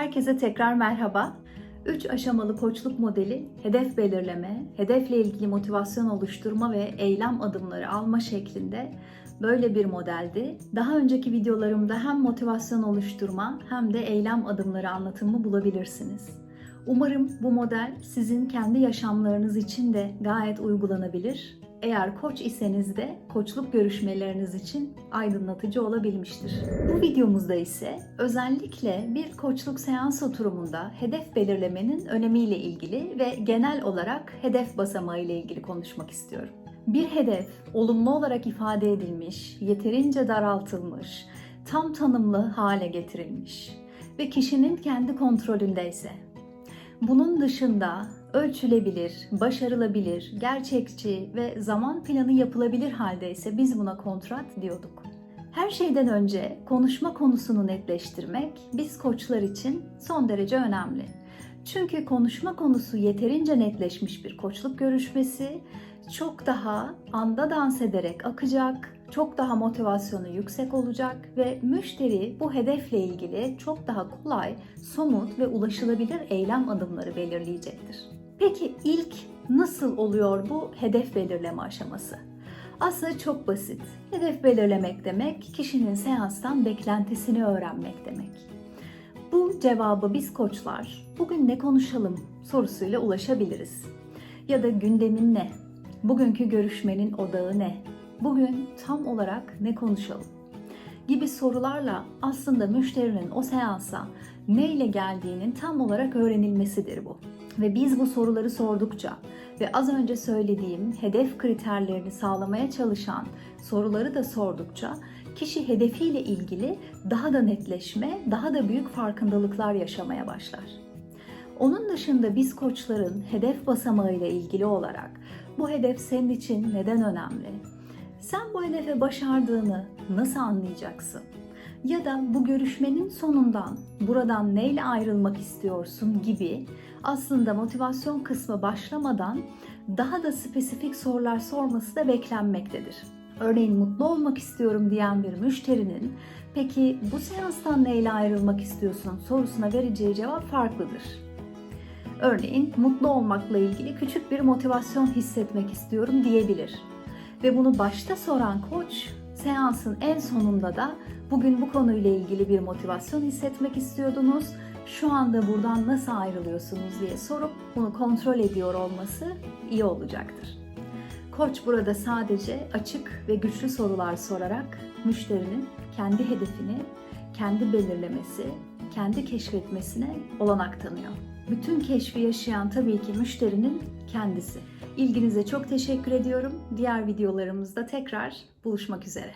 Herkese tekrar merhaba. 3 aşamalı koçluk modeli hedef belirleme, hedefle ilgili motivasyon oluşturma ve eylem adımları alma şeklinde böyle bir modeldi. Daha önceki videolarımda hem motivasyon oluşturma hem de eylem adımları anlatımı bulabilirsiniz. Umarım bu model sizin kendi yaşamlarınız için de gayet uygulanabilir. Eğer koç iseniz de koçluk görüşmeleriniz için aydınlatıcı olabilmiştir. Bu videomuzda ise özellikle bir koçluk seans oturumunda hedef belirlemenin önemiyle ilgili ve genel olarak hedef basamağı ile ilgili konuşmak istiyorum. Bir hedef olumlu olarak ifade edilmiş, yeterince daraltılmış, tam tanımlı hale getirilmiş ve kişinin kendi kontrolündeyse bunun dışında ölçülebilir, başarılabilir, gerçekçi ve zaman planı yapılabilir halde ise biz buna kontrat diyorduk. Her şeyden önce konuşma konusunu netleştirmek biz koçlar için son derece önemli. Çünkü konuşma konusu yeterince netleşmiş bir koçluk görüşmesi çok daha anda dans ederek akacak, çok daha motivasyonu yüksek olacak ve müşteri bu hedefle ilgili çok daha kolay, somut ve ulaşılabilir eylem adımları belirleyecektir. Peki ilk nasıl oluyor bu hedef belirleme aşaması? Aslında çok basit. Hedef belirlemek demek kişinin seanstan beklentisini öğrenmek demek. Bu cevabı biz koçlar bugün ne konuşalım sorusuyla ulaşabiliriz. Ya da gündemin ne? Bugünkü görüşmenin odağı ne? Bugün tam olarak ne konuşalım? Gibi sorularla aslında müşterinin o seansa neyle geldiğinin tam olarak öğrenilmesidir bu. Ve biz bu soruları sordukça ve az önce söylediğim hedef kriterlerini sağlamaya çalışan soruları da sordukça kişi hedefiyle ilgili daha da netleşme, daha da büyük farkındalıklar yaşamaya başlar. Onun dışında biz koçların hedef basamağıyla ilgili olarak bu hedef senin için neden önemli? Sen bu hedefe başardığını nasıl anlayacaksın? Ya da bu görüşmenin sonundan buradan neyle ayrılmak istiyorsun gibi aslında motivasyon kısmı başlamadan daha da spesifik sorular sorması da beklenmektedir. Örneğin mutlu olmak istiyorum diyen bir müşterinin peki bu seanstan neyle ayrılmak istiyorsun sorusuna vereceği cevap farklıdır. Örneğin mutlu olmakla ilgili küçük bir motivasyon hissetmek istiyorum diyebilir. Ve bunu başta soran koç seansın en sonunda da bugün bu konuyla ilgili bir motivasyon hissetmek istiyordunuz. Şu anda buradan nasıl ayrılıyorsunuz diye sorup bunu kontrol ediyor olması iyi olacaktır. Koç burada sadece açık ve güçlü sorular sorarak müşterinin kendi hedefini, kendi belirlemesi, kendi keşfetmesine olanak tanıyor. Bütün keşfi yaşayan tabii ki müşterinin kendisi. İlginize çok teşekkür ediyorum. Diğer videolarımızda tekrar buluşmak üzere.